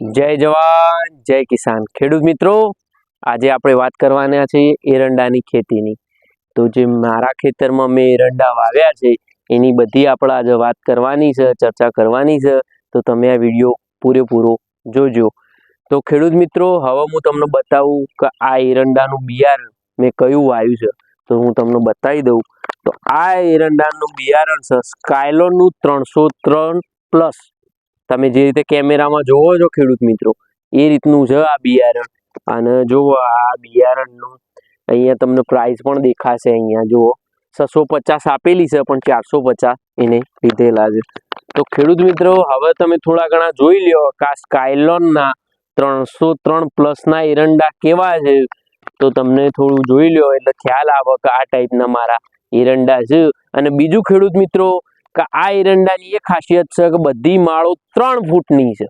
જય જવાન, જય કિસાન. ખેડૂત મિત્રો, આજે આપણે વાત કરવાના છીએ એરંડાની ખેતીની. તો જે મારા ખેતરમાં મેં એરંડા વાવ્યા છે, એની બધી આપણે આજે વાત કરવાની છે, ચર્ચા કરવાની છે, તો તમે આ વીડિયો પૂરેપૂરો જોજો. તો ખેડૂત મિત્રો, હવે હું તમને બતાવું કે આ એરંડાનું બિયારણ મેં કયું વાવ્યું છે. તો હું તમને બતાવી દઉં. તો આ એરંડાનું બિયારણ છે સ્કાયલોનનું ત્રણસો ત્રણ પ્લસ તમે જે રીતે કેમેરામાં જોવો છો ખેડૂત મિત્રો, એ રીતનું છે આ બિયારણ. અને જુઓ આ બિયારણનું, અહીંયા તમને પ્રાઇસ પણ દેખાશે અહીંયા, જુઓ. છસો પચાસ આપેલી છે, પણ ચારસો પચાસ એને લીધેલા છે. તો ખેડૂત મિત્રો, હવે તમે થોડા ઘણા જોઈ લ્યો, કે આ સ્કાયલોનના ત્રણસો ત્રણ પ્લસના એરંડા કેવા છે? તો તમને થોડું જોઈ લ્યો, એટલે ખ્યાલ આવે કે આ ટાઈપના મારા એરંડા છે. અને બીજું ખેડૂત મિત્રો કે આ એરંડાની એ ખાસિયત છે કે બધી માળો ત્રણ ફૂટની છે.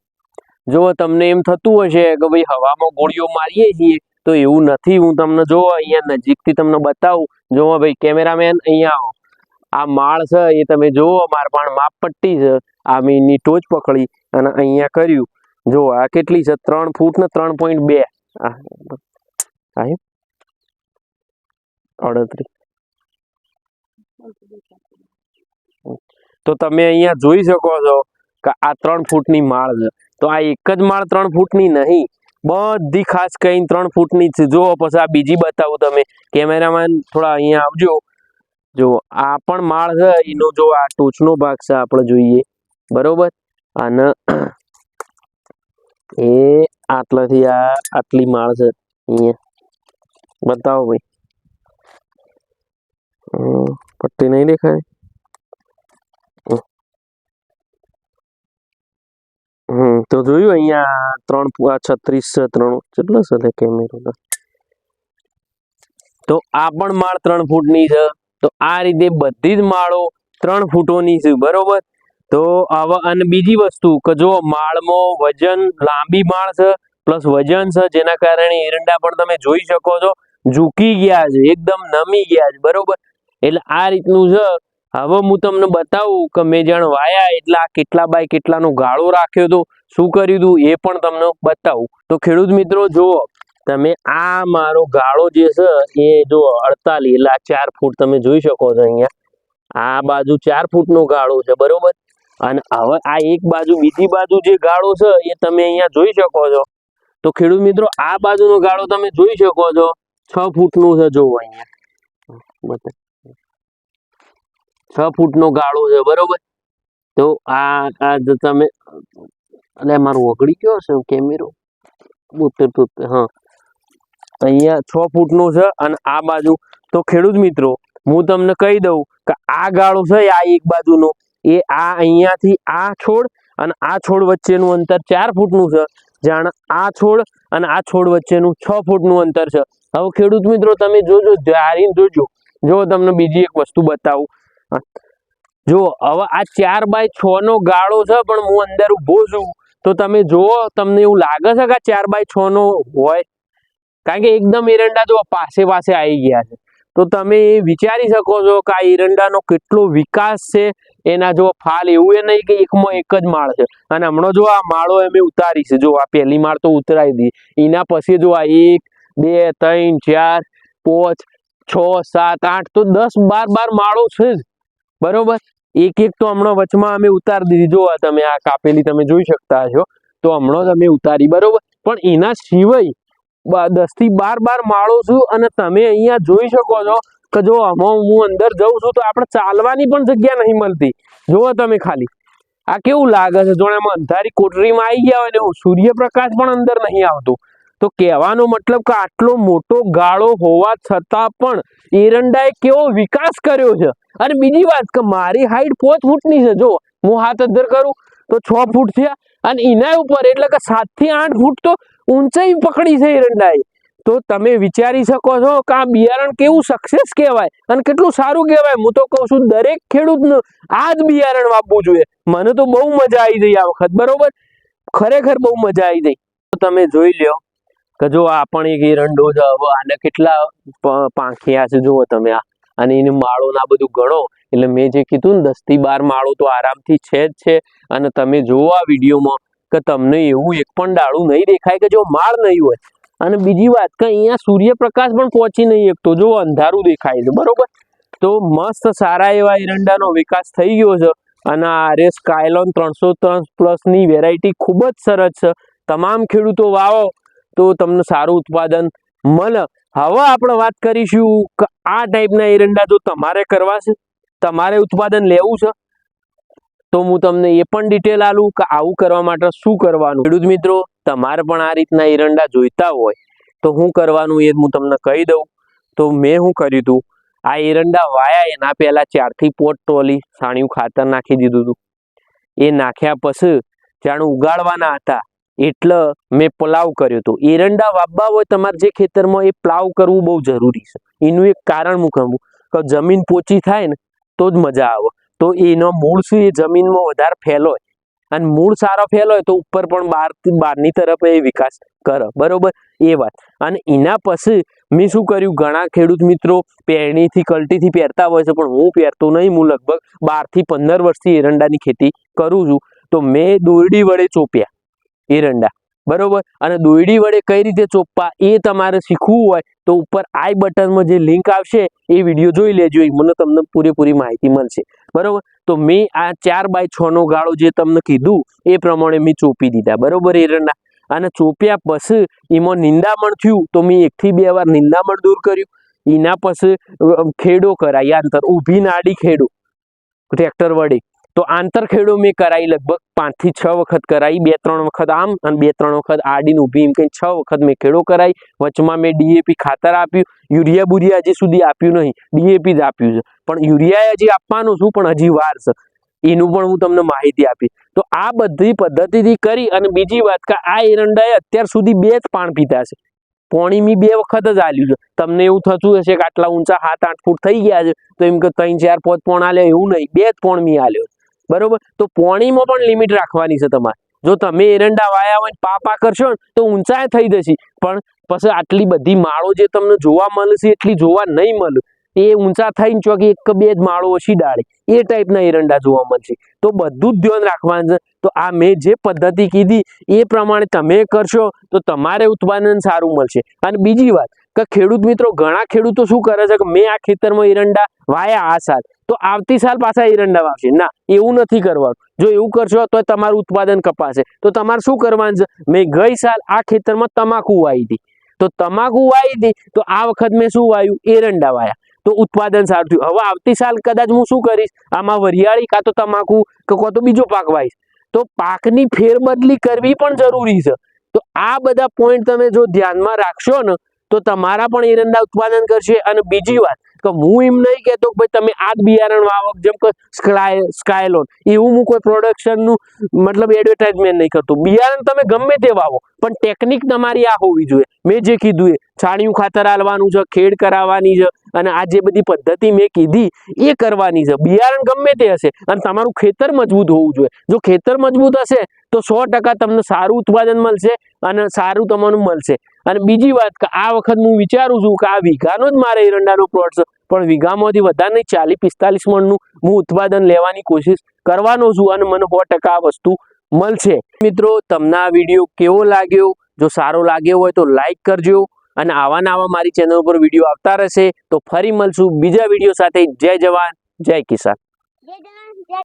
જો તમને એમ થતું હશે કે ભાઈ હવામાં ગોળીઓ મારીએ છીએ, તો એવું નથી. હું તમને જો અહીંયા નજીકથી તમને બતાવું. જો ભાઈ, કેમેરામેન અહીંયા આવો. આ માળ છે, એ તમે જુઓ મારા પણ માપપટ્ટી છે. આ મેં ટોચ પકડી અને અહીંયા કર્યું. જો આ કેટલી છે? ત્રણ ફૂટ ને ત્રણ પોઈન્ટ બે. અડત્રીસ. તો તમે અહીંયા જોઈ શકો છો કે આ ત્રણ ફૂટની માળ છે. તો આ એક જ માળ ત્રણ ફૂટની નહીં, બધી ખાસ કઈ ત્રણ ફૂટની છે. જો પછી આ બીજી બતાવું તમે. કેમેરામેન થોડા અહીંયા આવજો. જો આ પણ માળ છે. એનો જો આ ટોચનો ભાગ છે, આપણે જોઈએ. બરોબર? અને એ આટલાથી આ આટલી માળ છે. અહીંયા. બતાવો ભાઈ. પટ્ટી નહીં દેખાય? તો જોયું અહીંયા ત્રણ છત્રીસ, ત્રણ કેટલો છે કેમેરો તો? આ પણ માળ ત્રણ ફૂટની છે. તો આ રીતે બધી જ માળો ત્રણ ફૂટોની છે, બરોબર? તો હવે અને બીજી વસ્તુ કે જો માળમાં વજન લાંબી માળ છે, પ્લસ વજન છે, જેના કારણે એરંડા પણ તમે જોઈ શકો છો. ઝૂકી ગયા છે, એકદમ નમી ગયા છે, બરોબર? એટલે આ રીતનું છે હવે હું તમને બતાવું કે મેં જાણ વાયા એટલે, કેટલા બાય કેટલાનો ગાળો રાખ્યો હતો શું કર્યું હતું એ પણ તમને બતાવું. તો ખેડૂત મિત્રો, જુઓ, તમે આ મારો ગાળો જે છે એ જો અડતાલીસ, એટલે આ ચાર ફૂટ તમે જોઈ શકો છો અહીંયા. આ બાજુ ચાર ફૂટનો ગાળો છે, બરોબર? અને હવે આ એક બાજુ, બીજી બાજુ જે ગાળો છે એ તમે અહીંયા જોઈ શકો છો. તો ખેડૂત મિત્રો, આ બાજુનો ગાળો તમે જોઈ શકો છો. છ ફૂટનું છે જોવો અહીંયા. બતાવો. છ ફૂટનો ગાળો છે, બરોબર? તો આ તમે એટલે મારું ઓગળી ગયો છે, કેમેરો? બોતેર તોતેર હા. અહીંયા છ ફૂટનો છે અને આ બાજુ, તો ખેડૂત મિત્રો, હું તમને કહી દઉં કે આ ગાળો છે આ એક બાજુનો. એ આ અહીંયાથી આ છોડ અને આ છોડ વચ્ચેનું અંતર ચાર ફૂટનું છે. જાણ આ છોડ અને આ છોડ વચ્ચેનું છ ફૂટનું અંતર છે. હવે ખેડૂત મિત્રો, તમે જોજો ધારીને જોજો. જો તમને બીજી એક વસ્તુ બતાવું. જો, હવે આ ચાર બાય છ નો ગાળો છે, પણ હું અંદર ઊભો છું. તો તમે જુઓ, તમને એવું લાગે છે કે આ ચાર બાય છ નો હોય? કારણ કે એકદમ એરંડા જો પાસે પાસે આવી ગયા છે. તો તમે વિચારી શકો છો કે આ એરંડાનો કેટલો વિકાસ છે? એના જો ફાલ એવું એ નહીં કે એકમાં એક જ માળ છે. અને હમણાં જો આ માળો અમે ઉતારી છે. જો આ પહેલી માળ તો ઉતરાવી દીધી એના પછી જો આ એક, બે, ત્રણ, ચાર, પાંચ, છ, સાત, આઠ તો દસ બાર બાર માળો છે જ. બરોબર? એક એક તો હમણાં વચમાં અમે ઉતારી દીધી. જો તમે આ કાપેલી તમે જોઈ શકતા છો તો હમણાં તમે ઉતારી. બરોબર? પણ એના સિવાય દસથી બાર બાર માળો છું અને તમે અહીંયા જોઈ શકો છો કે જો આમાં હું અંદર જઉં છું તો આપણે ચાલવાની પણ જગ્યા નહીં મળતી. જુઓ તમે ખાલી. આ કેવું લાગે છે? જોણે અંધારી કોટરીમાં આવી ગયા હોય ને સૂર્યપ્રકાશ પણ અંદર નહીં આવતો. તો કહેવાનો મતલબ કે આટલો મોટો ગાળો હોવા છતાં પણ એરંડાએ કેવો વિકાસ કર્યો છે? અને બીજી વાત કે મારી હાઈટ પાંચ ફૂટની છે. જો, હું હાથ અદ્ધર કરું, તો છ ફૂટ છે. અને એના ઉપર એટલે કે સાતથી આઠ ફૂટ તો ઊંચાઈ પકડી છે એરંડાએ. તો તમે વિચારી શકો છો કે આ બિયારણ કેવું સક્સેસ કહેવાય અને કેટલું સારું કહેવાય? હું તો કહું છું દરેક ખેડૂતનું આ જ બિયારણ વાપવું જોઈએ. મને તો બહુ મજા આવી ગઈ આ વખત, બરોબર? ખરેખર બહુ મજા આવી ગઈ. તો તમે જોઈ લ્યો કે જો આ પણ એક એરંડો છે હવે આને કેટલા પાંખિયા છે જુઓ તમે આ. અને એને માળો ના બધું ગણો, એટલે મેં જે કીધું ને દસથી બાર માળો તો આરામથી છે જ છે. અને તમે જુઓ આ વિડીયોમાં કે તમને એવું એક પણ ડાળું નહીં દેખાય કે જો માળ નહીં હોય. અને બીજી વાત કે અહીંયા સૂર્યપ્રકાશ પણ પહોંચી નહીં શકતો, જો અંધારું દેખાય છે, બરોબર? તો મસ્ત સારા એવા એરંડાનો વિકાસ થઈ ગયો છે. અને આ એસ કાયલોન ત્રણસો ત્રણ પ્લસની વેરાયટી ખૂબ જ સરસ છે. તમામ ખેડૂતો વાવો. તો તમને સારું ઉત્પાદન મળે. હવે આપણે વાત કરીશું કે આ ટાઈપના એરંડા જો તમારે કરવા છે તમારે ઉત્પાદન લેવું છે, તો હું તમને એ પણ ડિટેલ આલું કે આવું કરવા માટે શું કરવાનું. ખેડૂત મિત્રો, તમારે પણ આ રીતના એરંડા જોઈતા હોય, તો હું કરવાનું એ હું તમને કહી દઉં. તો મેં શું કર્યું હતું, આ એરંડા વાયા એના પહેલા ચારથી પોટ ટોલી સાણિયું ખાતર નાખી દીધું હતું. એ નાખ્યા પછી જાણે ઉગાડવાના હતા. એટલે મેં પ્લાવ કર્યો હતો એરંડા વાવવા હોય તમારે જે ખેતરમાં એ પ્લાવ કરવું બહુ જરૂરી છે. એનું એક કારણ કહું કે જમીન પોચી થાય ને તો જ મજા આવે. તો એનો મૂળ શું એ જમીનમાં વધારે ફેલોય અને મૂળ સારો ફેલોય તો ઉપર પણ બહાર બહારની તરફ એ વિકાસ કરે. બરોબર? એ વાત. અને એના પછી મેં શું કર્યું? ઘણા ખેડૂત મિત્રો પહેરણીથી કલ્ટીથી પહેરતા હોય છે, પણ હું પહેરતો નહીં. હું લગભગ બારથી પંદર વર્ષથી એરંડાની ખેતી કરું છું. તો મેં દોરડી વડે ચોપ્યા. એરંડા બરોબર? અને દોયડી વડે કઈ રીતે ચોપવા એ તમારે શીખવું હોય તો ઉપર આઈ બટનમાં જે લિંક આવશે એ વીડિયો જોઈ લેજો. મને તમને પૂરેપૂરી માહિતી મળશે. બરોબર? તો મેં આ ચાર બાય છનો ગાળો જે તમને કીધું એ પ્રમાણે મેં ચોપી દીધા. બરોબર એરંડા અને ચોપ્યા પછી એમાં નિંદામણ થયું તો મેં એકથી બે વાર નિંદામણ દૂર કર્યું. એના પછી ખેડો કરાય. અંતર ઊભી નાડી ખેડો. ટ્રેક્ટર વડે. તો આંતર ખેડો મેં કરાવી લગભગ પાંચથી છ વખત કરાવી બે ત્રણ વખત આમ અને બે ત્રણ વખત આડીને ઊભી એમ કંઈ છ વખત મેં ખેડો કરાઈ. વચમાં મેં ડીએપી ખાતર આપ્યું. યુરિયા બુરિયા હજી સુધી આપ્યું નહીં. ડીએપી જ આપ્યું છે. પણ યુરિયા હજી આપવાનું છું, પણ હજી વાર છે. એનું પણ હું તમને માહિતી આપી તો આ બધી પદ્ધતિથી કરી અને બીજી વાત કે આ એરંડાએ અત્યાર સુધી બે જ પાણ પીધા છે. પોણી મી બે વખત જ આલ્યું છે. તમને એવું થતું હશે કે આટલા ઊંચા સાત આઠ ફૂટ થઈ ગયા છે. તો એમ કે ત્રણ ચાર પાંચ પોણ આલે એવું નહીં. બે જ પોણમી આલ્યો બરોબર? તો પોણીમાં પણ લિમિટ રાખવાની છે તમારે. જો તમે એરંડા વાયા હોય ને પા પા કરશો ને, તો ઊંચાઈ થઈ જશે. પણ પછી આટલી બધી માળો જે તમને જોવા મળશે, એટલી જોવા નહીં મળે. એ ઊંચા થઈને ચોકી એક બે જ માળો ઓછી ડાળે. એ ટાઈપના એરંડા જોવા મળશે. તો બધું જ ધ્યાન રાખવાનું છે. તો આ મેં જે પદ્ધતિ કીધી, એ પ્રમાણે તમે કરશો, તો તમારે ઉત્પાદન સારું મળશે. અને બીજી વાત, કે ખેડૂત મિત્રો, ઘણા ખેડૂતો શું કરે છે કે, મેં આ ખેતરમાં એરંડા વાયા આ સાલ. તો આવતી સાલ પાછા એરંડા વાવશે ના, એવું નથી કરવાનું. જો એવું કરશો તો તમારું ઉત્પાદન કપાશે. તો તમારે શું કરવાનું છે? મેં ગઈ સાલ આ ખેતરમાં તમાકુ વાવી હતી તો તમાકુ વાવી હતી તો આ વખત મેં શું વાવ્યું એરંડા વાયા. તો ઉત્પાદન સારું થયું. હવે આવતી સાલ કદાચ હું શું કરીશ? આમાં વરિયાળી કાં તો તમાકુ કે કાં તો બીજો પાક વાવીશ તો પાકની ફેરબદલી કરવી પણ જરૂરી છે. તો આ બધા પોઈન્ટ તમે જો ધ્યાનમાં રાખશો ને, તો તમારા પણ એરંડા ઉત્પાદન કરશે. અને બીજી વાત કે હું એમ નહીં કહેતો કે ભાઈ તમે આ જ બિયારણ વાવો જેમ કે સ્કાય, સ્કાયલોન, એવું હું કોઈ પ્રોડક્શનનું મતલબ એડવર્ટાઇઝમેન્ટ નહીં કરતો. બિયારણ તમે ગમે તે વાવો પણ ટેકનિક તમારી આ હોવી જોઈએ. મેં જે કીધું એ, છાણિયું ખાતર આલવાનું છે, ખેડ કરાવવાની છે, અને આ જે બધી પદ્ધતિ મેં કીધી, એ કરવાની છે. બિયારણ ગમે તે હશે, અને તમારું ખેતર મજબૂત હોવું જોઈએ. જો ખેતર મજબૂત હશે, તો સો ટકા તમને સારું ઉત્પાદન મળશે, અને સારું તમારું મળશે. અને બીજી વાત કે આ વખત હું વિચારું છું કે આ વીઘાનો જ મારે એરંડાનો પ્લોટ છે. પણ વીઘામાંથી વધારે નહીં, ચાલીસ, પિસ્તાલીસ મણનું હું ઉત્પાદન લેવાની કોશિશ કરવાનો છું અને મને સો ટકા આ વસ્તુ મળશે. મિત્રો, તમને આ વીડિયો કેવો લાગ્યો? જો સારો લાગ્યો હોય તો લાઈક કરજો અને આવા ને આવા મારી ચેનલ ઉપર વીડિયો આવતા રહેશે. તો ફરી મળશું બીજા વીડિયો સાથે. જય જવાન, જય કિસાન.